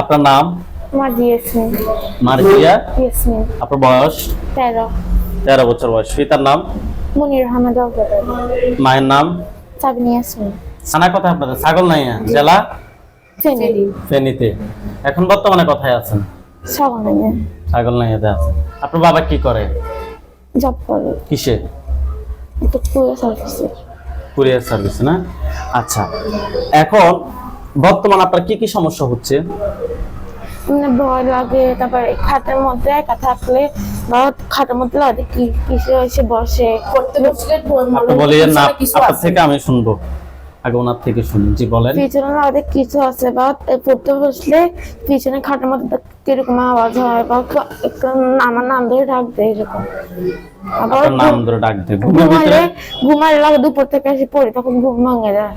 আপনার নাম? মার্জিয়া আপনার বয়স? তেরো। তেরো বছর বয়স। পিতার নাম? মনির আহমেদ মায়ের নাম? সাবিনী ইয়াসমিন। সানা কথা আপনাদের ছাগল নাইয়া জেলা? ফেনীতে। এখন বর্তমানে কোথায় আছেন? ছাগল নাইয়াতে আছেন। আপনার বাবা কি করে? জব করে। কিসে? সার্ভিসে। কুরিয়ার সার্ভিস না? আচ্ছা। এখন বর্তমান আপনার কি কি সমস্যা হচ্ছে? মানে ভয় লাগে তারপরে খাটের মধ্যে একা থাকলে বা খাটের মধ্যে লাগে কি কিসে এসে বসে? করতে বসলে আপনি না আপনার থেকে আমি শুনব। আগে ওনার থেকে শুনি জি বলেন। পিছনে অনেক কিছু আছে বা পড়তে বসলে পিছনে খাটের মধ্যে কীরকম আওয়াজ হয় বা আমার নাম ধরে ডাক দেয় এরকম। আবার নাম ধরে ডাক দেব ঘুমালে ঘুমালে লাগে দুপুর থেকে এসে পড়ি তখন ঘুম ভাঙে যায়।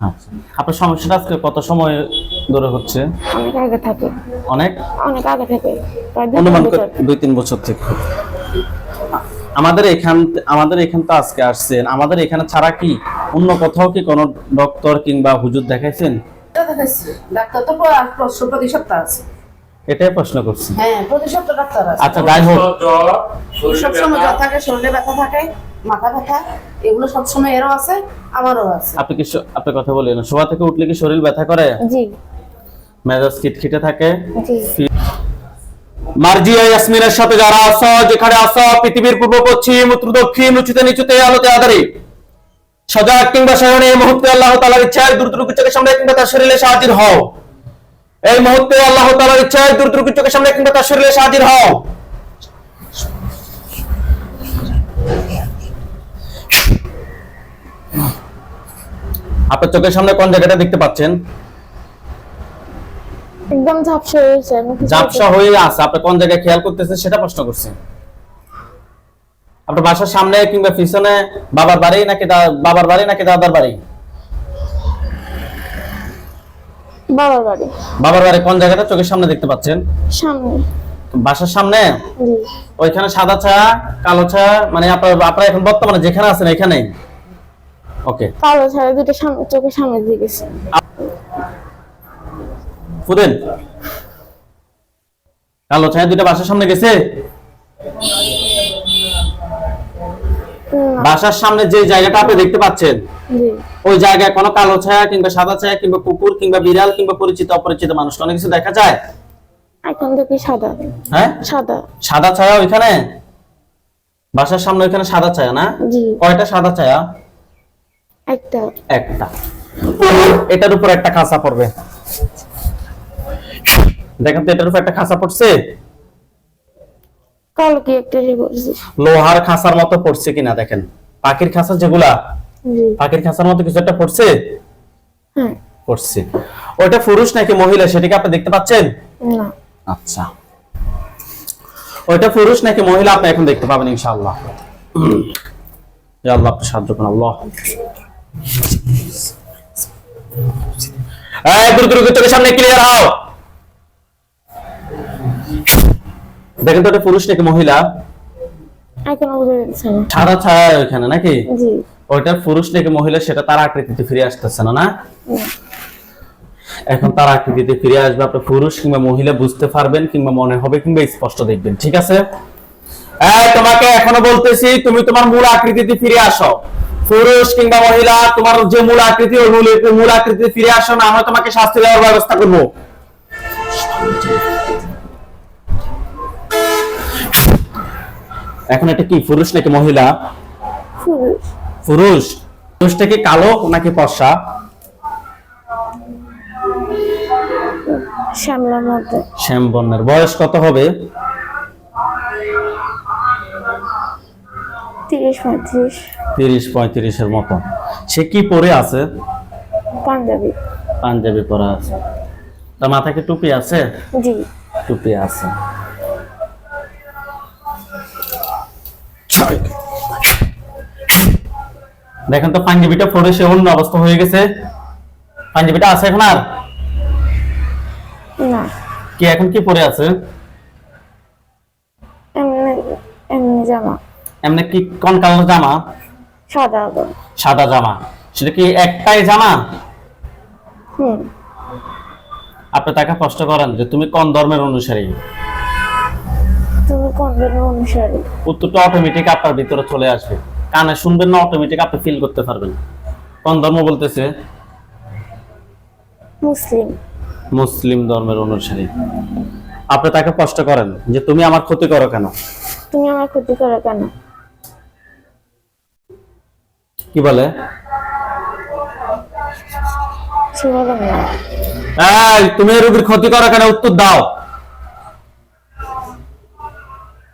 আচ্ছা। আপনার সমস্যাটা আজকে কত সময় ধরে হচ্ছে? অনেক আগে থাকে। অনেক? অনেক আগে থেকে। অনুমান। দুই তিন বছর থেকে। আমাদের এখান আমাদের এখান তো আজকে আসছেন। আমাদের এখানে ছাড়া কি অন্য কোথাও কি কোনো ডক্টর কিংবা হুজুর দেখাইছেন? ডাক্তার তো প্রতি- প্রতি সপ্তাহ আছে। এটাই প্রশ্ন করছি। হ্যাঁ প্রতি সপ্তাহ ডাক্তার আছে। আচ্ছা যাই হোক। ব্যথা। জ্বর থাকে শরীরে ব্যথা থাকে। মাথা ব্যথা এগুলো সবসময় এরও আছে আমারও আছে। আপনি কি আপনি কথা বলেন শোয়া থেকে উঠলে কি শরীর ব্যথা করে? জি। মেজাজ খিটখিটে থাকে? জি। মার্জিয়া ইয়াসমিনের সাথে যারা আছো যেখানে আছো পৃথিবীর পূর্ব পশ্চিম উত্তর দক্ষিণ উঁচুতে নিচুতে আলোতে আধারে সজাগ কিংবা শরণে এই মুহূর্তে আল্লাহ তালার ইচ্ছায় দ্রুত রুকু চোখের সামনে কিংবা তার শরীরে হাজির হও। এই মুহূর্তে আল্লাহ তালার ইচ্ছায় দ্রুত রুকু চোখের সামনে কিংবা তার শরীরে হাজির হও। আপনার চোখের সামনে কোন জায়গাটা দেখতে পাচ্ছেন? একদম ঝাপসা হয়েছে আমি কিছু ঝাপসা হয়ে আছে আপনি কোন জায়গায় খেয়াল করতেছেন সেটা প্রশ্ন করছেন আপনার বাসার সামনে কিংবা পিছনে বাবার বাড়ি নাকি বাবার বাড়ি নাকি দাদার বাড়ি? বাবার বাড়ি। বাবার বাড়ি কোন জায়গাটা চোখের সামনে দেখতে পাচ্ছেন? সামনে। বাসার সামনে? ওইখানে সাদা ছায়া কালো ছায়া মানে আপনার আপনারা এখন বর্তমানে যেখানে আছেন এখানে ওকে কালো ছাড়া দুটো সামনে চোখের সামনে দিয়ে গেছে। ফুদেন কালো ছায়া দুইটা বাসার সামনে গেছে? বাসার সামনে যে জায়গাটা আপনি দেখতে পাচ্ছেন ওই জায়গায় কোনো কালো ছায়া কিংবা সাদা ছায়া কিংবা কুকুর কিংবা বিড়াল কিংবা পরিচিত অপরিচিত মানুষ অনেক কিছু দেখা যায়? এখন দেখি সাদা? হ্যাঁ? সাদা। সাদা ছায়া ওইখানে? বাসার সামনে ওইখানে সাদা ছায়া না? কয়টা সাদা ছায়া? একটা। একটা। এটার উপর একটা খাঁচা পড়বে। দেখেন তো এটার উপর একটা খাঁচা পড়ছে? কালো কি একটা লোহার খাঁচার মতো পড়ছে কিনা দেখেন। পাখির খাঁচা যেগুলা পাখির খাঁচার মতো কিছু একটা পড়ছে? হ্যাঁ। পড়ছে। ওইটা পুরুষ নাকি মহিলা সেটাকে আপনি দেখতে পাচ্ছেন? না। আচ্ছা। ওইটা পুরুষ নাকি মহিলা আপনি এখন দেখতে পাবেন ইনশাআল্লাহ। আল্লাহ আপনি সাহায্য করুন আল্লাহ। সামনে ক্লিয়ার হও। দেখেন তো পুরুষ নাকি মহিলা? সাদা ছায়া ওইখানে নাকি? ওইটা পুরুষ নাকি মহিলা সেটা তার আকৃতিতে ফিরে আসতেছে না না? এখন তার আকৃতিতে ফিরে আসবে আপনি পুরুষ কিংবা মহিলা বুঝতে পারবেন কিংবা মনে হবে কিংবা স্পষ্ট দেখবেন ঠিক আছে? তোমাকে এখনও বলতেছি তুমি তোমার মূল আকৃতিতে ফিরে আসো। পুরুষ কিংবা মহিলা তোমার যে মূল আকৃতি ওই মূল আকৃতিতে ফিরে আসো না আমরা তোমাকে শাস্তি দেওয়ার ব্যবস্থা করব। এখন এটা কি পুরুষ নাকি মহিলা? পুরুষ। পুরুষ। পুরুষটা কি কালো নাকি মধ্যে। শ্যাম বর্ণের বয়স কত হবে? তিরিশ পঁয়ত্রিশ। তিরিশ পঁয়ত্রিশের মতো। সে কি পরে আছে? পাঞ্জাবি। পাঞ্জাবি পরে আছে। তার মাথায় কি টুপি আছে? জি। টুপি আছে। দেখেন তো পাঞ্জাবিটা পরে সে অন্য অবস্থা হয়ে গেছে। পাঞ্জাবিটা আছে এখন আর? না। কি এখন কি পরে আছে? এমনি এমনি জামা। এমনি কি কোন কালার জামা? সাদা সাদা জামা। সেটা কি একটাই জামা? হুম। আপনি তাকে প্রশ্ন করেন যে তুমি কোন ধর্মের অনুসারী? তুমি কোন ধর্মের অনুসারী? উত্তরটা অটোমেটিক আপনার ভিতরে চলে আসবে। কানে শুনবেন না অটোমেটিক আপনি ফিল করতে পারবেন। কোন ধর্ম বলতেছে? মুসলিম। মুসলিম ধর্মের অনুসারী। আপনি তাকে প্রশ্ন করেন যে তুমি আমার ক্ষতি করো কেন? তুমি আমার ক্ষতি করো কেন? কি বলে? এই তুমি রোগীর ক্ষতি করো কেন? উত্তর দাও।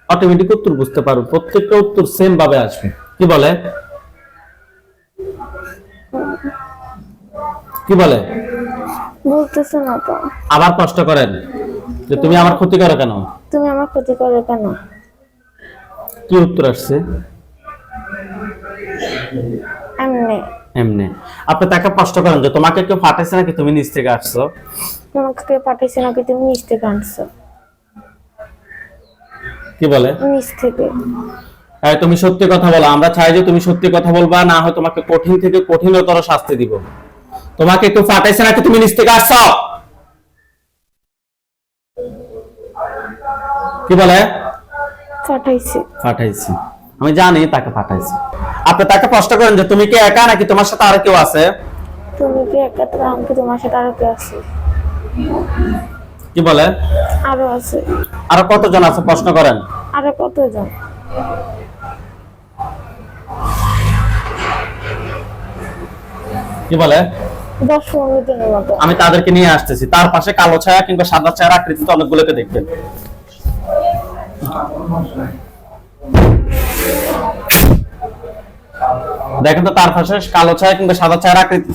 অটোমেটিক উত্তর বুঝতে পারো। প্রত্যেকটা উত্তর সেম ভাবে আসবে। কি বলে? কি বলে? বলতেছে না তো। আবার প্রশ্ন করেন। যে তুমি আমার ক্ষতি করো কেন? তুমি আমার ক্ষতি করো কেন? কি উত্তর আসছে? এমনি। এমনি। আপনি তাকে প্রশ্ন করেন যে তোমাকে কেউ ফাটাইছে নাকি তুমি নিচ থেকে আসছো? তোমাকে কে পাঠাইছে নাকি তুমি নিচ থেকে আনছো? কি বলে? নিচ থেকে। হ্যাঁ তুমি সত্যি কথা বলো আমরা চাই যে তুমি সত্যি কথা বলবা না হয় তোমাকে কঠিন থেকে কঠিনতর শাস্তি দিব। তোমাকে কেউ ফাটাইছে নাকি তুমি নিচ থেকে আসছো? কি বলে? পাঠাইছে। ফাটাইছি আমি জানি তাকে ফাটাইছি আপনি তাকে প্রশ্ন করেন যে তুমি কি একা নাকি তোমার সাথে আর কেউ আছে? তুমি কি একা? তো আমাকে তোমার সাথে আরও কে আছে? কি বলে? আরও আছে। আরও কতজন আছে প্রশ্ন করেন। আরও কতজন? কি বলে? আমি তাদেরকে নিয়ে আসতেছি। তার পাশে কালো ছায়া কিংবা সাদা ছায়ার আকৃতিতে অনেকগুলোকে দেখবেন। দেখেন তো তার পাশে কালো ছায়া কিংবা সাদা ছায়ার আকৃতি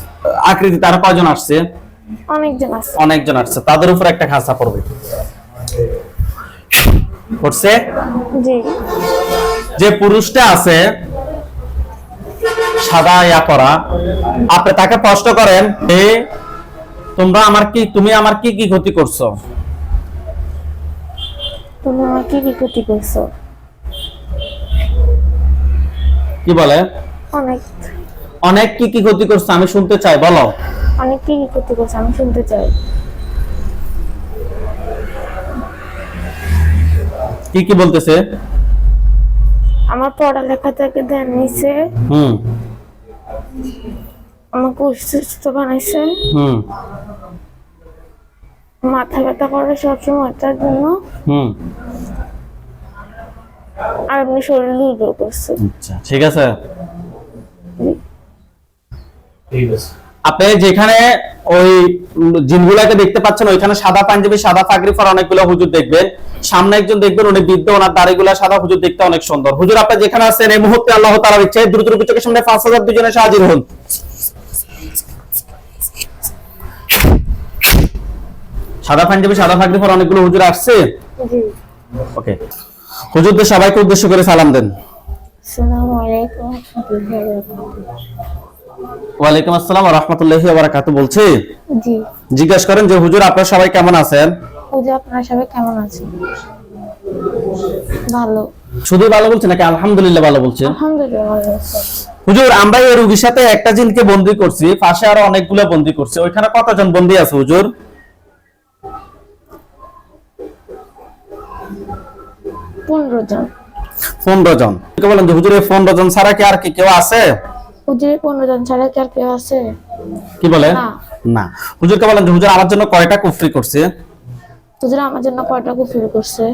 আকৃতি তারা কয়জন আসছে? অনেকজন আছে অনেকজন আসছে। তাদের উপর একটা খাঁচা পড়বে। পড়ছে? জি। যে পুরুষটা আছে সাদা ইয়া করা আপনি তাকে প্রশ্ন করেন যে তোমরা আমার কি তুমি আমার কি কি ক্ষতি করছ? তুমি আমার কি কি ক্ষতি করছ? কি বলে? অনেক। অনেক কি কি ক্ষতি করছে আমি শুনতে চাই বলো। অনেক কি কি ক্ষতি করছ আমি শুনতে চাই। কি কি বলতেছে? আমার পড়ালেখা থেকে ধ্যান নিছে। হুম। আমাকে অসুস্থ বানাইছে। হুম। মাথা ব্যথা করে সবসময় তার জন্য হুম। আর এমনি শরীর দুর্বল করছে। আচ্ছা ঠিক আছে। আপনি যেখানে ওই জিনগুলাকে দেখতে পাচ্ছেন ওইখানে সাদা পাঞ্জাবি সাদা পাগড়ি পরা অনেকগুলো হুজুর দেখবেন। সামনে একজন দেখবেন উনি বৃদ্ধ ওনার দাড়িগুলা সাদা হুজুর দেখতে অনেক সুন্দর। হুজুর আপনি যেখানে আছেন এই মুহূর্তে আল্লাহ তাআলার ইচ্ছায় দ্রুত দ্রুত চোখের সামনে পাঁচ হাজার দুজনে এসে হাজির হন। সাদা পাঞ্জাবি সাদা পাগড়ি পরা অনেকগুলো হুজুর আসছে? ওকে হুজুরদের সবাইকে উদ্দেশ্য করে সালাম দেন। আসসালামু আলাইকুম। ওয়ালাইকুম আসসালাম ওয়া রাহমাতুল্লাহি ওয়া বারাকাতুহু বলছি জি। জিজ্ঞেস করেন যে হুজুর আপনারা সবাই কেমন আছেন? পূজা আপনারা সবাই কেমন আছেন? ভালো। শুধু ভালো বলছে নাকি আলহামদুলিল্লাহ ভালো বলছে? আলহামদুলিল্লাহ হুজুর আমরা এই রোগীর সাথে একটা জিনকে বন্দি করছি পাশে আরও অনেকগুলো বন্দি করছি। ওইখানে কতজন বন্দি আছে হুজুর? পনেরো জন। পনেরো জন। কে বলেন যে হুজুর পনেরো জন ছাড়া কি আর কি কেউ আছে? হুজুর পনেরো জন ছাড়া কি আর কেউ আছে? কি বলে না। না। হুজুরকে বলেন যে হুজুর আমার জন্য কয়টা কুফরি করছে? হুজুর আমার জন্য কয়টা কুফরি করছে?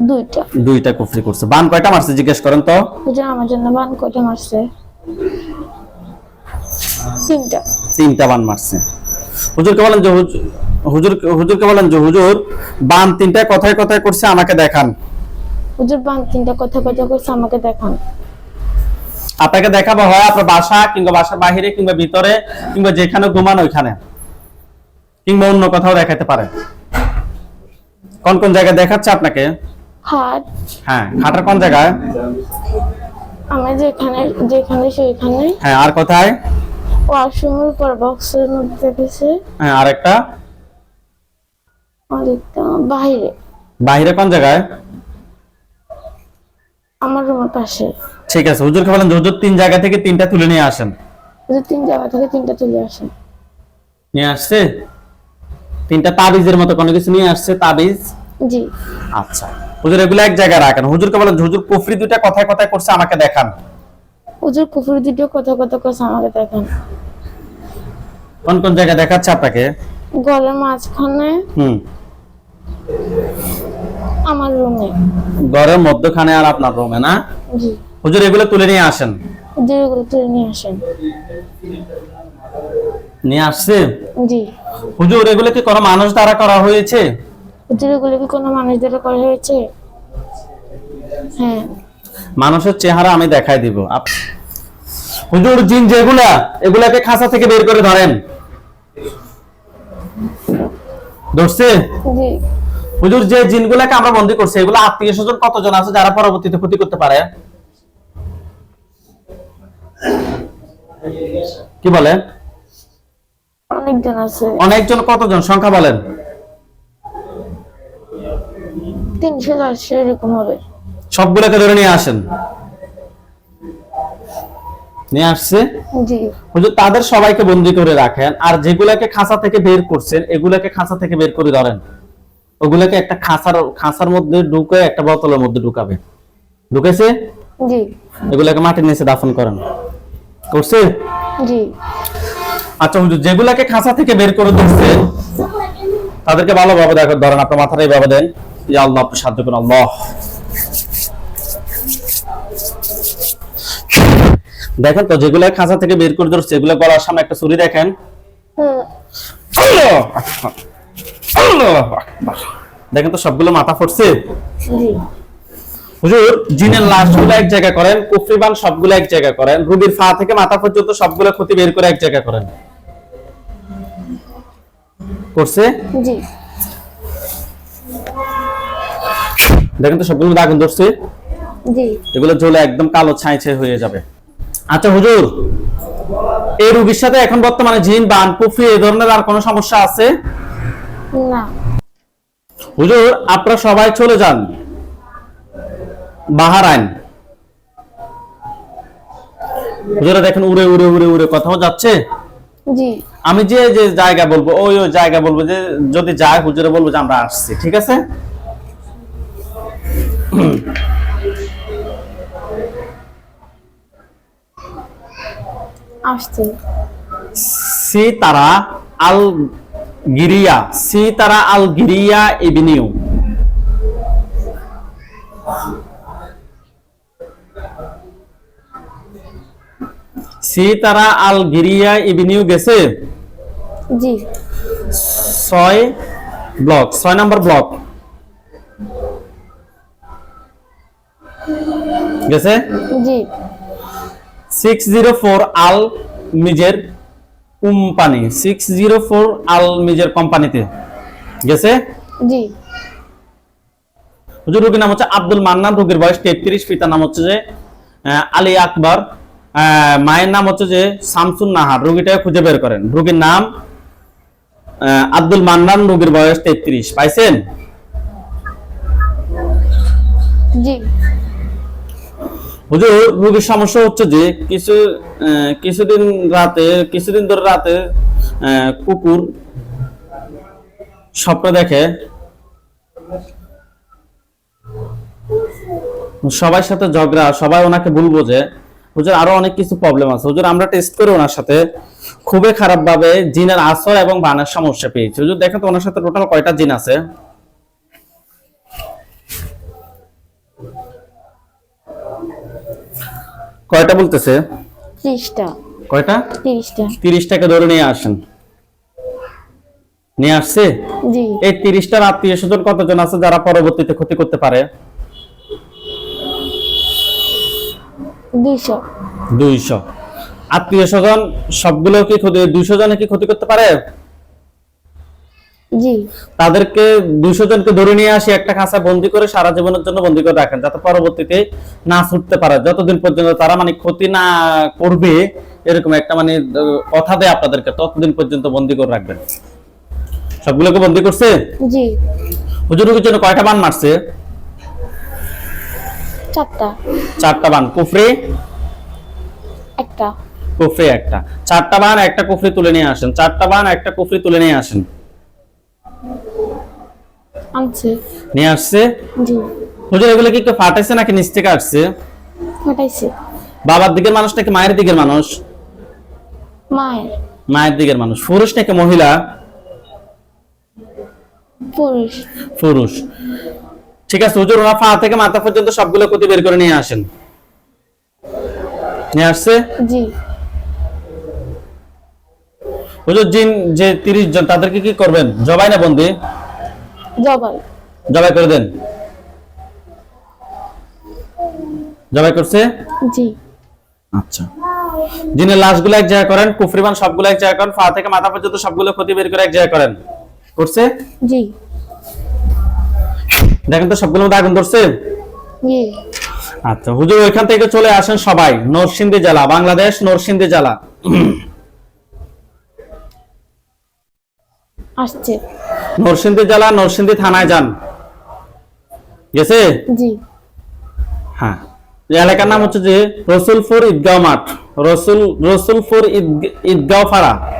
দুইটা। দুইটা কুফরি করছে। বান কয়টা মারছে জিজ্ঞেস করেন তো? হুজুর আমার জন্য বান কয়টা মারছে? তিনটা। তিনটা বান মারছে। হুজুরকে বলেন যে হুজুর হুজুর হুজুরকে বলেন যে হুজুর বান তিনটা কথায় কথায় করছে আমাকে দেখান। হুজুর বান তিনটা কথা কথা করছে আমাকে দেখান। আপনাকে দেখাবো হয় আপনার বাসা কিংবা বাসার বাহিরে কিংবা ভিতরে কিংবা যেখানে ঘুমান ওইখানে কিংবা অন্য কোথাও দেখাতে পারে। কোন কোন জায়গায় দেখাচ্ছে আপনাকে? হাট। হ্যাঁ খাটার কোন জায়গায়? আমি যেখানে যেখানে সেইখানে। হ্যাঁ আর কোথায়? ওয়াশরুমের উপর বক্সের মধ্যে হ্যাঁ আরেকটা? অনেকটা বাইরে বাহিরে কোন জায়গায়? আমার রুমের পাশে। ঠিক আছে হুজুরকে বলেন হুজুর তিন জায়গা থেকে তিনটা তুলে নিয়ে আসেন। হুজুর তিন জায়গা থেকে তিনটা চলে আসে নিয়ে আসছে? তিনটা তাবিজের মতো কোনো কিছু নিয়ে আসছে তাবিজ? জি। আচ্ছা। হুজুর এগুলো এক জায়গায় রাখেন। হুজুরকে বলেন হুজুর কুফরি দুইটা কথায় কথায় করছে আমাকে দেখান। হুজুর কুকুর দুটো কথা কথা কথা আমাকে দেখেন। কোন কোন জায়গায় দেখাচ্ছে আপনাকে? গলার মাঝখানে হুম। আমার রুমে। ঘরের মধ্যখানে আর আপনার রুমে না? জি। হুজুর এগুলো তুলে নিয়ে আসেন। হুজুর এগুলো তুলে নিয়ে আসেন। নিয়ে আসছে? জি। হুজুর এগুলো কি কোনো মানুষ দ্বারা করা হয়েছে? হুজুর এগুলো কি কোনো মানুষ দ্বারা করা হয়েছে? হ্যাঁ। মানুষের চেহারা আমি দেখাই দিব। হুজুর জিন যেগুলা এগুলাকে খাঁচা থেকে বের করে ধরেন। ধরছে? হুজুর যে জিনগুলাকে আমরা বন্দি করছি এগুলো আত্মীয় স্বজন কতজন আছে যারা পরবর্তীতে ক্ষতি করতে পারে? কি বলেন? অনেকজন আছে। অনেকজন কতজন? সংখ্যা বলেন। তিনশো চারশো এরকম হবে। সবগুলোকে ধরে নিয়ে আসেন। নিয়ে আসছে। হুজুর তাদের সবাইকে বন্দি করে রাখেন। আর যেগুলাকে খাঁচা থেকে বের করছেন এগুলাকে খাঁচা থেকে বের করে ধরেন। ওগুলাকে একটা খাঁচার খাঁচার মধ্যে ঢুকে একটা বোতলের মধ্যে ঢুকাবে। ঢুকেছে? জি। এগুলাকে মাটির নিচে দাফন করেন। করছে? জি। আচ্ছা হুজুর যেগুলাকে খাঁচা থেকে বের করে দিচ্ছে তাদেরকে ভালোভাবে দেখো ধরেন আপনার মাথাটা এইভাবে দেন। ইয়া আল্লাহ আপনি সাহায্য করুন আল্লাহ। দেখেন তো যেগুলা খাঁচা থেকে বের করে ধরছে এগুলো গলার সামনে একটা ছুরি দেখেন। দেখেন তো সবগুলো মাথা ফুটছে? হুজুর জিনের লাশগুলো এক করেন কুফরিবান সবগুলো এক করেন রুগীর ফা থেকে মাথা পর্যন্ত সবগুলো ক্ষতি বের করে এক জায়গায় করেন। করছে? জি। দেখেন তো সবগুলো আগুন ধরছে? জি। এগুলো জ্বলে একদম কালো ছাই ছাই হয়ে যাবে। আচ্ছা হুজুর এই রুগীর সাথে এখন বর্তমানে জিন বান কুফরি এই ধরনের আর কোনো সমস্যা আছে? না। হুজুর আপনারা সবাই চলে যান। বাহারাইন। হুজুরা দেখেন উড়ে উড়ে উড়ে উড়ে কোথাও যাচ্ছে। জি। আমি যে যে জায়গা বলব ওই ওই জায়গা বলব যে যদি যায় হুজুরে বলব যে আমরা আসছি ঠিক আছে? আসছে। সি তারা আল গিরিয়া সি তারা আল গিরিয়া ইভিনিউ সি তারা আল গিরিয়া ইভিনিউ গেছে? জি। ছয় ব্লক ছয় নম্বর ব্লক। গেছে? জি। সিক্স জিরো ফোর আল মিজের কোম্পানি সিক্স জিরো ফোর আল মিজের কোম্পানিতে গেছে? জি। হুজুর রোগীর নাম হচ্ছে আব্দুল মান্নান রোগীর বয়স তেত্রিশ পিতার নাম হচ্ছে যে আলী আকবর আহ, মায়ের নাম হচ্ছে যে শামসুন নাহার। রোগীটাকে খুঁজে বের করেন। রোগীর নাম আব্দুল মান্নান রোগীর বয়স তেত্রিশ। পাইছেন? জি। হুজুর, রোগীর সমস্যা হচ্ছে যে কিছু কিছুদিন রাতে, কিছুদিন ধরে রাতে কুকুর স্বপ্ন দেখে। সবার সাথে ঝগড়া, সবাই ওনাকে বলব যে হুজুর, আরও অনেক কিছু প্রবলেম আছে। হুজুর, আমরা টেস্ট করে ওনার সাথে। খুবই খারাপ ভাবে জিনের আসর এবং বানের সমস্যা পেয়েছি। হুজুর, দেখেন তো ওনার সাথে টোটাল কয়টা জিন আছে? কয়টা বলতেছে? ত্রিশটা। কয়টা? তিরিশটা। তিরিশটাকে ধরে নিয়ে আসেন। নিয়ে আসছে? এই তিরিশটার আত্মীয় স্বজন কতজন আছে যারা পরবর্তীতে ক্ষতি করতে পারে? দুইশো। আত্মীয় স্বজন সবগুলো কি ক্ষতি দুইশো জনে কি ক্ষতি করতে পারে? তাদেরকে দুইশো জনকে ধরে নিয়ে আসি একটা খাঁচা বন্দি করে সারা জীবনের জন্য বন্দি করে রাখেন যাতে পরবর্তীতে না ছুটতে পারে। যতদিন পর্যন্ত তারা মানে ক্ষতি না করবে এরকম একটা মানে কথা দেয় আপনাদেরকে ততদিন পর্যন্ত বন্দি করে রাখবেন। সবগুলোকে বন্দি করছে? জি। হুজুর জন্য কয়টা বান মারছে? চারটা। চারটা বান। কুফরি? একটা। কুফরি একটা। চারটা বান একটা কুফরি তুলে নিয়ে আসেন। চারটা বান একটা কুফরি তুলে নিয়ে আসেন। আনছে। নিয়ে আসছে? জি। হুজুর এগুলো কি একটু ফাটাইছে নাকি নিচ থেকে আসছে? ফাটাইছে। বাবার দিকের মানুষ নাকি মায়ের দিকের মানুষ? মায়ের। মায়ের দিকের মানুষ। পুরুষ নাকি মহিলা? পুরুষ। পুরুষ। ঠিক আছে হুজুর ওনার পা থেকে মাথা পর্যন্ত সবগুলো কুতি বের করে নিয়ে আসেন। নিয়ে আসছে? জি। হুজুর জিন যে তিরিশ জন তাদেরকে কি করবেন? জবাই না বন্দি? জবাই। জবাই করে দেন। জবাই করছে? জি। আচ্ছা। জিনের লাশগুলো এক জায়গায় করেন কুফরিমান সবগুলো এক জায়গায় করেন পা থেকে মাথা পর্যন্ত সবগুলো ক্ষতি বের করে এক জায়গায় করেন। করছে? জি। দেখেন তো সবগুলো মধ্যে আগুন ধরছে? জি। আচ্ছা হুজুর ওইখান থেকে চলে আসেন সবাই। নরসিংদী জেলা বাংলাদেশ নরসিংদী জেলা। আসছে। নরসিংদী জেলা নরসিংদী থানায় যান। গেছে? জি। হ্যাঁ। এলাকার নাম হচ্ছে যে রসুলপুর ঈদগাঁও মাঠ। রসুল রসুলপুর ঈদ- ঈদগাঁও ফাড়া।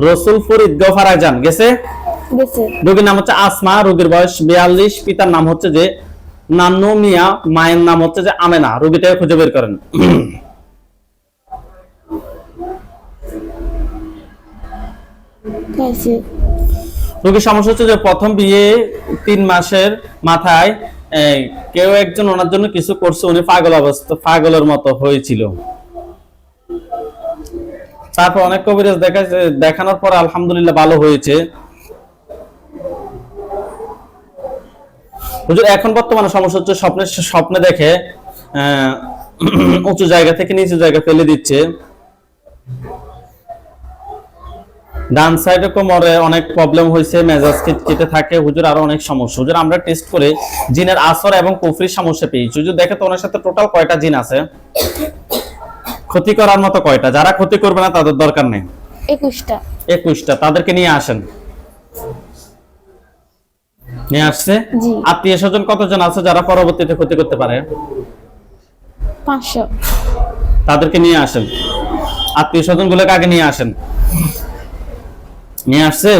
রসুলপুর ঈদগাঁও ফাড়ায় যান। গেছে? রোগীর নাম হচ্ছে আসমা রোগীর বয়স বিয়াল্লিশ। পিতার নাম হচ্ছে যে নান্নু মিয়া মায়ের নাম হচ্ছে যে আমেনা। রোগীটাকে খুঁজে বের করেন। খাইছে রোগীর সমস্যা হচ্ছে যে প্রথম বিয়ে তিন মাসের মাথায় কেউ একজন ওনার জন্য কিছু করছে, উনি পাগল অবস্থা, পাগলের মতো হয়েছিল। তারপর অনেক কবিরাজ দেখা দেখানোর পর আলহামদুলিল্লাহ ভালো হয়েছে। এখন বর্তমানে সমস্যা হচ্ছে স্বপ্নে স্বপ্নে দেখে উঁচু জায়গা থেকে নিচু জায়গা ফেলে দিচ্ছে। ডান সাইডে কোমরে অনেক প্রবলেম হয়েছে মেজাজ কেটে থাকে হুজুর আরও অনেক সমস্যা। হুজুর আমরা টেস্ট করে জিনের আসর এবং কুফরির সমস্যা পেয়েছি। হুজুর দেখে তো ওনার সাথে টোটাল কয়টা জিন আছে? ক্ষতি করার মতো কয়টা? যারা ক্ষতি করবে না তাদের দরকার নেই। একুশটা। একুশটা। তাদেরকে নিয়ে আসেন। নিয়ে আসছে। আত্মীয় স্বজন কতজন আছে যারা পরবর্তীতে ক্ষতি করতে পারে? পাঁচশো। তাদেরকে নিয়ে আসেন। আত্মীয় স্বজন গুলোকে আগে নিয়ে আসেন। নিয়ে আসছে?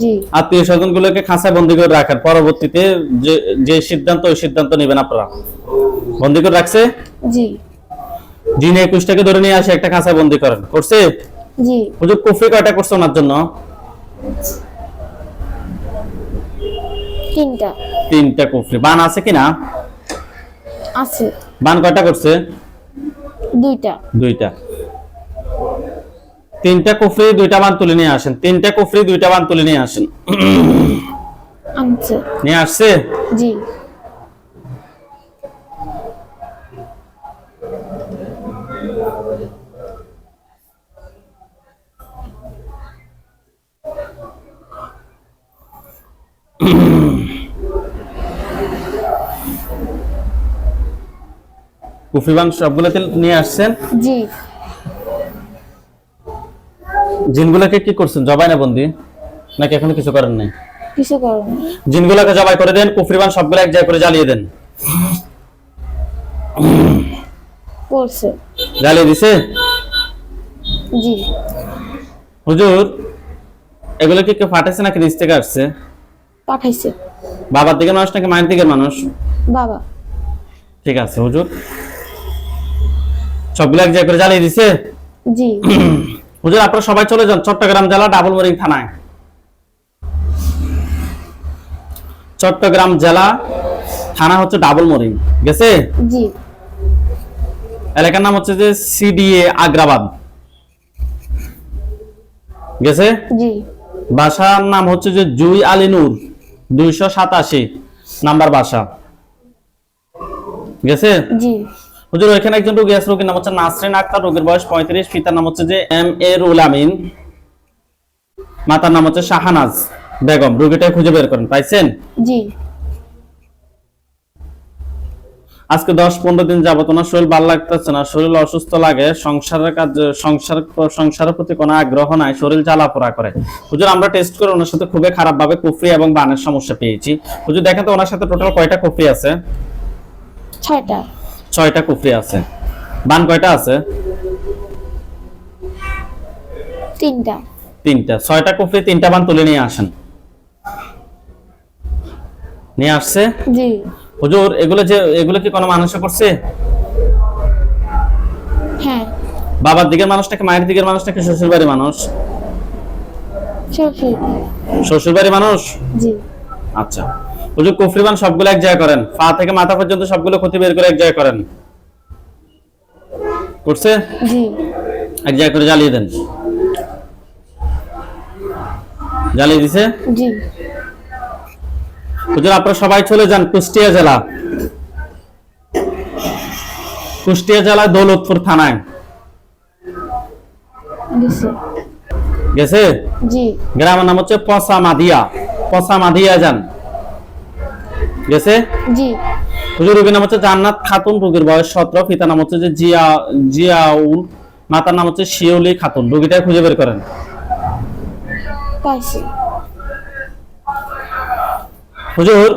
জি। আত্মীয় স্বজন গুলোকে খাঁচায় বন্দি করে রাখেন পরবর্তীতে যে যে সিদ্ধান্ত ওই সিদ্ধান্ত নেবেন আপনারা। বন্দি করে রাখছে? জি। যিনি একুশটাকে ধরে নিয়ে আসে একটা খাঁচায় বন্দি করেন। করছে? জি। হুজুর কুফরি কয়টা করছে ওনার জন্য? তিনটা। তিনটা কুফরি। বান আছে কিনা আছে। বান কয়টা করছে? দুইটা। দুইটা। তিনটা কুফরি দুইটা বান তুলে নিয়ে আসেন। তিনটা কুফরি দুইটা বান তুলে নিয়ে আসেন। আনছে নিয়ে আসছে? জি। কুফরি বান সবগুলোতে নিয়ে আসছেন? জি। জিনগুলোকে কি করছেন? জবাই না বন্দি? নাকি এখনও কিছু করেন নাই? কিছু করেন জিনগুলোকে জবাই করে দেন কুফরিবান সবগুলো এক জায়গায় করে জ্বালিয়ে দেন। করছে। জ্বালিয়ে দিছে? জি। হুজুর এগুলো কি কেউ ফাটাইছে নাকি নিচ থেকে আসছে? পাঠাইছে। বাবার দিকে মানুষ নাকি মায়ের দিকে মানুষ? বাবা। ঠিক আছে হুজুর। সবগুলো এক জায়গায় করে জ্বালিয়ে দিছে? জি। হুজুর আপনারা সবাই চলে যান চট্টগ্রাম জেলা ডাবল মরিং থানায়। চট্টগ্রাম জেলা থানা হচ্ছে ডাবল মরিং। গেছে? জি। এলাকার নাম হচ্ছে যে সিডিএ আগ্রাবাদ। গেছে? জি। বাসার নাম হচ্ছে যে জুই আলী নূর দুইশো সাতাশি নাম্বার বাসা। গেছে? জি। হুজুর ওইখানে একজন রোগী আছে রোগীর নাম হচ্ছে নাসরিন আক্তার রোগীর বয়স পঁয়ত্রিশ পিতার নাম হচ্ছে যে এম এ রুল আমিন মাতার নাম হচ্ছে শাহানাজ বেগম। রোগীটা খুঁজে বের করেন পাইছেন? জি। আজকে দশ পনেরো দিন যাবত ওনার শরীর ভালো লাগতেছে না শরীর অসুস্থ লাগে সংসারের কাজ সংসার সংসারের প্রতি কোনো আগ্রহ নাই শরীর জ্বালাপোড়া করে। হুজুর আমরা টেস্ট করে ওনার সাথে খুবই খারাপ ভাবে কুফরি এবং বানের সমস্যা পেয়েছি। হুজুর দেখেন তো ওনার সাথে টোটাল কয়টা কুফরি আছে? ছয়টা। ছয়টা কুফরি আছে। বান কয়টা আছে? তিনটা। তিনটা। ছয়টা কুফরি তিনটা বান তুলে নিয়ে আসেন। নিয়ে আসছে? জি। হুজুর এগুলো যে এগুলো কি কোনো মানুষে করছে? হ্যাঁ। বাবার দিকের মানুষ নাকি মায়ের দিকের মানুষ নাকি শ্বশুর বাড়ির মানুষ? শ্বশুর শ্বশুর বাড়ির মানুষ? জি। আচ্ছা। হুজুর কুফরিবান সবগুলো এক জায়গায় করেন। পা থেকে মাথা পর্যন্ত সবগুলো ক্ষতি বের করে এক জায়গায় করেন। করছে? জি। এক জায়গায় করে জ্বালিয়ে দেন। জ্বালিয়ে দিছে? জি। হুজুর আপনারা সবাই চলে যান কুষ্টিয়া জেলা। কুষ্টিয়া জেলা দৌলতপুর থানায়। গেছে। জি। গ্রামের নাম হচ্ছে পসা মাদিয়া পসা মাদিয়া যান। গেছে জি। হুজুর রোগীর নাম হচ্ছে জান্নাত খাতুন রোগীর বয়স সতেরো। পিতার নাম হচ্ছে যে জিয়া জিয়াউল মাতার নাম হচ্ছে শিউলি খাতুন। রোগীটা খুঁজে বের করেন। পাইছি হুজুর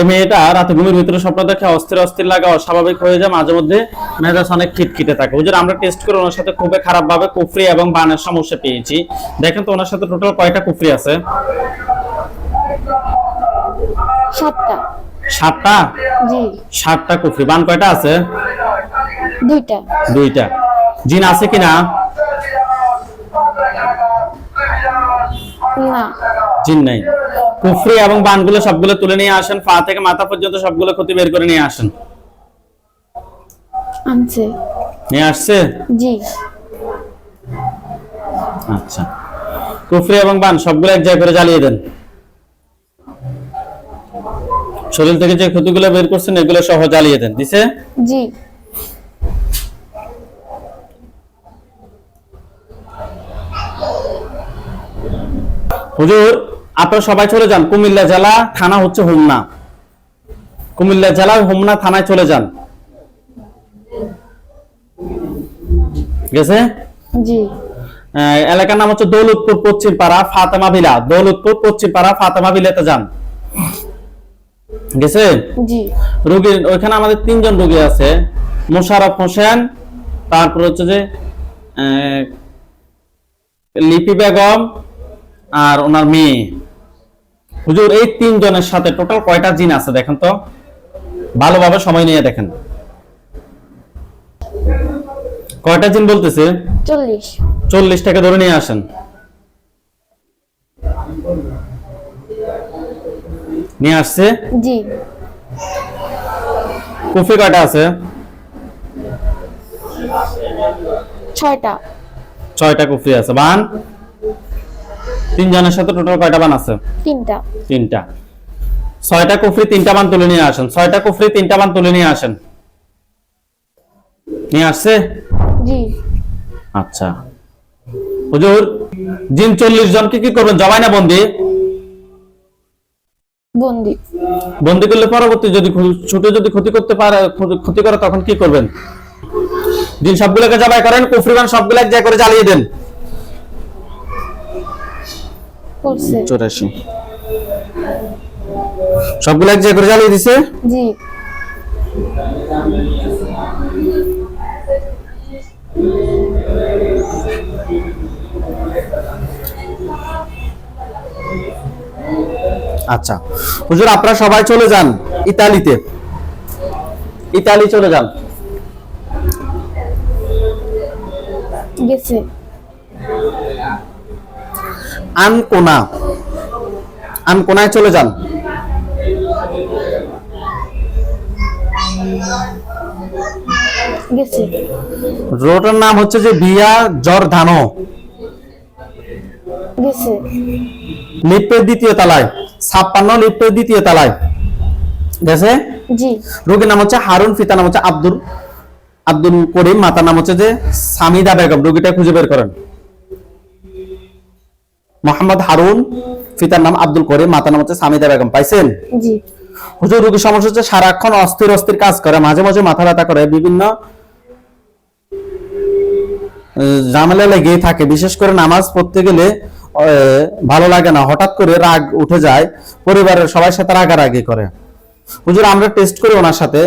এই মেয়েটা রাতে ঘুমের ভিতরে স্বপ্ন দেখে অস্থির অস্থির লাগা অস্বাভাবিক হয়ে যায়। মাঝে মধ্যে মেজাজ অনেক খিটখিটে থাকে। হুজুর আমরা টেস্ট করে ওনার সাথে খুবই খারাপ ভাবে কুফরি এবং বানের সমস্যা পেয়েছি। দেখেন তো ওনার সাথে টোটাল কয়টা কুফরি আছে? সাতটা। সাতটা? জি। সাতটা কুফরি। বান কয়টা আছে? দুইটা। দুইটা। জিন আছে কিনা? না। জিন নাই। কুফরি এবং বানগুলো সবগুলো তুলে নিয়ে আসেন। পা থেকে মাথা পর্যন্ত সবগুলো ক্ষতি বের করে নিয়ে আসেন। আনছে। নিয়ে আসছে? জি। আচ্ছা। কুফরি এবং বান সবগুলো এক জায়গায় করে জ্বালিয়ে দেন। শরীর থেকে যে ক্ষতিগুলো বের করছেন এগুলো সহ জ্বালিয়ে দেন। দিছে? জি। হুজুর আপনারা সবাই চলে যান। কুমিল্লা জেলা থানা হচ্ছে হোমনা। কুমিল্লা জেলার হোমনা থানায় চলে যান। গেছে? জি। এলাকার নাম হচ্ছে দৌলতপুর পশ্চিম পাড়া ফাতেমা ভিলা। দৌলতপুর পশ্চিম পাড়া ফাতেমা ভিলাতে যান। গেছে জি। রোগীর ওইখানে আমাদের তিনজন রোগী আছে মোশারফ হোসেন তারপর হচ্ছে যে লিপি বেগম আর ওনার মেয়ে। হুজুর এই তিনজনের সাথে টোটাল কয়টা জিন আছে দেখেন তো? ভালোভাবে সময় নিয়ে দেখেন। কয়টা জিন বলতেছে? চল্লিশ। চল্লিশ টাকা ধরে নিয়ে আসেন। নিয়ে আসছে। জি। কুফি কয়টা আছে। ছয়টা। ছয়টা কুফরি আছে। বান। তিনজনের সাথে টোটাল কয়টা বান আছে? তিনটা। তিনটা। ছয়টা কুফরি তিনটা বান তুলে নিয়ে আসেন। ছয়টা কুফরি তিনটা বান তুলে নিয়ে আসেন। নিয়ে আসছে? জি। আচ্ছা। হুজুর জিন চল্লিশ জনকে কি করবেন? জবাই না বন্দি? বন্দি। বন্দি করলে পরবর্তী যদি ছুটে যদি ক্ষতি করতে পারে ক্ষতি- করে তখন কি করবেন? দিন সবগুলোকে জবাই করেন কুফরিবান সবগুলো এক জায়গায় করে জ্বালিয়ে দেন। চৌরাশি। সবগুলো এক জায়গায় করে জ্বালিয়ে দিছে? জি। আচ্ছা। হুজুর আপনারা সবাই চলে যান ইতালিতে। ইতালি চলে যান। গেছে। আনকোনা। আনকোনায় চলে যান। গেছে। রোডের নাম হচ্ছে যে বিয়া জর্ধানো। গেছে লিফটের দ্বিতীয় তলায় ছাপ্পান্ন লিফটের দ্বিতীয় তলায়। গেছে? জি। রোগীর নাম হচ্ছে হারুন নাম হচ্ছে আব্দুল আব্দুল করিম মাতার নাম হচ্ছে যে সামিদা বেগম। রোগীটা খুঁজে বের করেন। মোহাম্মদ হারুন পিতার নাম আব্দুল করিম মাতার নাম হচ্ছে সামিদা বেগম। পাইছেন? জি। হুজুর রোগীর সমস্যা হচ্ছে সারাক্ষণ অস্থির অস্থির কাজ করে মাঝে মাঝে মাথা ব্যথা করে বিভিন্ন ঝামেলা লেগেই থাকে। বিশেষ করে নামাজ পড়তে গেলে ভালো লাগে না। হঠাৎ করে রাগ উঠে যায় পরিবারের সবার সাথে রাগারাগি করে। হুজুর আমরা টেস্ট করি ওনার সাথে।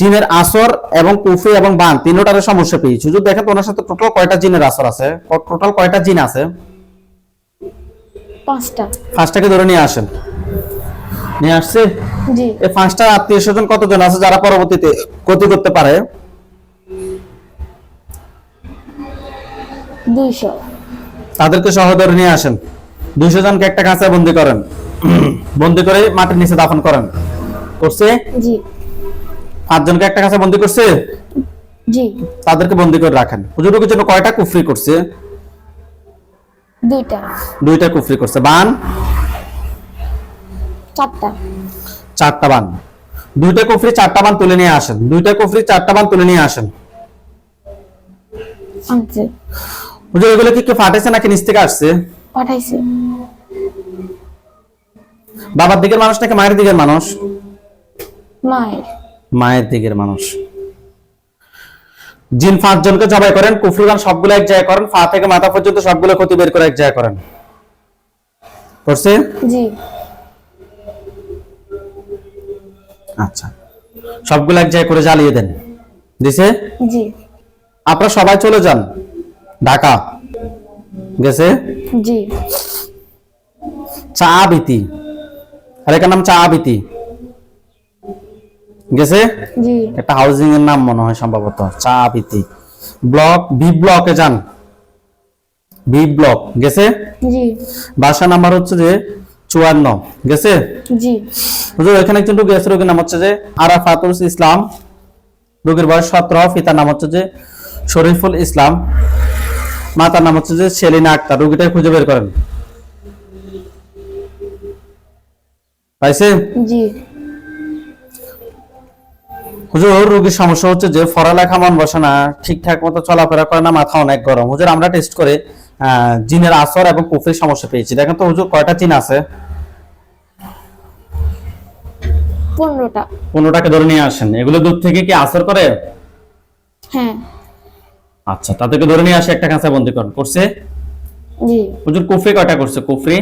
জিনের আসর এবং কুফি এবং বান তিনটার সমস্যা পেয়েছি। হুজুর দেখেন তো ওনার সাথে টোটাল কয়টা জিনের আসর আছে? টোটাল কয়টা জিন আছে? পাঁচটা। পাঁচটাকে ধরে নিয়ে আসেন। নিয়ে আসছে? জি। এই পাঁচটা আত্মীয় স্বজন কতজন আছে যারা পরবর্তীতে ক্ষতি করতে পারে? দুইশো। তাদেরকে সহ ধরে নিয়ে আসেন। দুইশো জনকে একটা কাঁচায় বন্দি করেন। বন্দি করে মাটির নিচে দাফন করেন। করছে? জি। পাঁচজনকে একটা কাছে বন্দি করছে? জি। তাদেরকে বন্দি করে রাখেন। হুজুরের জন্য কয়টা কুফরি করছে? দুইটা। দুইটা কুফরি করছে। বান? চারটা। চারটা বান। দুইটা কুফরি চারটা বান তুলে নিয়ে আসেন। দুইটা কুফরি চারটা বান তুলে নিয়ে আসেন। আনছে হুজুর এগুলো কি কি ফাটেছে নাকি নিচ থেকে আসছে? পাঠাইছে। বাবার দিকের মানুষ নাকি মায়ের দিকের মানুষ? মায়ের। মায়ের দিকের মানুষ। জিন পাঁচ জনকে জবাই করেন কুফরিগান সবগুলো এক জায়গায় করেন পা থেকে মাথা পর্যন্ত সবগুলো ক্ষতি বের করে এক জায়গায় করেন। করছে জি। আচ্ছা। সবগুলো এক জায়গায় করে জ্বালিয়ে দেন। দিছে? জি। আপনারা সবাই চলে যান। ঢাকা গেছে? জি। চা বিতি আর এটার নাম চা বিতি গেছে? জি। একটা হাউজিং এর নাম মনে হয় সম্ভবত চা বিতি ব্লক বি ব্লকে যান। বি ব্লক গেছে? জি। বাসা নাম্বার হচ্ছে যে চুয়ান্ন গেছে? জি। হুজুর এখানে একজন রোগী আছে রোগীর নাম হচ্ছে যে আরাফাতুল ইসলাম। রোগীর বয়স সতেরো পিতার নাম হচ্ছে যে শরীফুল ইসলাম। মাতার নাম হচ্ছে যে সেলিনা আক্তার রোগীটাকে খুঁজে বের করেন। পাইছে? জি। হুজুর রোগীর সমস্যা হচ্ছে যে মন বসে না ঠিকঠাক মতো চলাফেরা করে না মাথা অনেক গরম। হুজুর আমরা টেস্ট করে আহ, জিনের আসর এবং কুফির সমস্যা পেয়েছি। দেখেন তো হুজুর কয়টা জিন আছে? পনেরোটা। পনেরোটাকে ধরে নিয়ে আসেন। এগুলো দূর থেকে কি আসর করে? হ্যাঁ। আচ্ছা তাদেরকে ধরে নিয়ে আসে একটা কাঁচা বন্দি করেন করছে। জি। হুজুর কুফরি কয়টা করছে? কুফরি?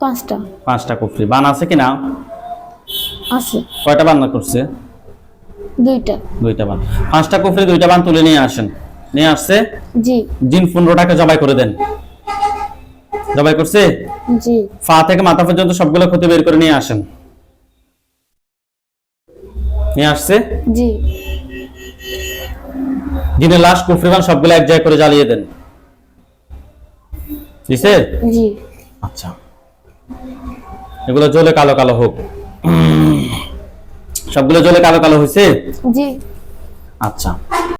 পাঁচটা। পাঁচটা কুফরি। বান আছে কিনা আছে। কয়টা বান্না করছে? দুইটা। দুইটা বান। পাঁচটা কুফরি দুইটা বান তুলে নিয়ে আসেন। নিয়ে আসছে? জি। জিন পনেরোটাকে জবাই করে দেন। জবাই করছে? জি। পা থেকে মাথা পর্যন্ত সবগুলো ক্ষতি বের করে নিয়ে আসেন। নিয়ে আসছে? জি। জিনের লাশ কুফরিবান সবগুলো এক জায়গায় করে জ্বালিয়ে দেন। দিছে? জি। আচ্ছা। এগুলো জ্বলে কালো কালো হোক। সবগুলো জ্বলে কালো কালো হয়েছে জি। আচ্ছা।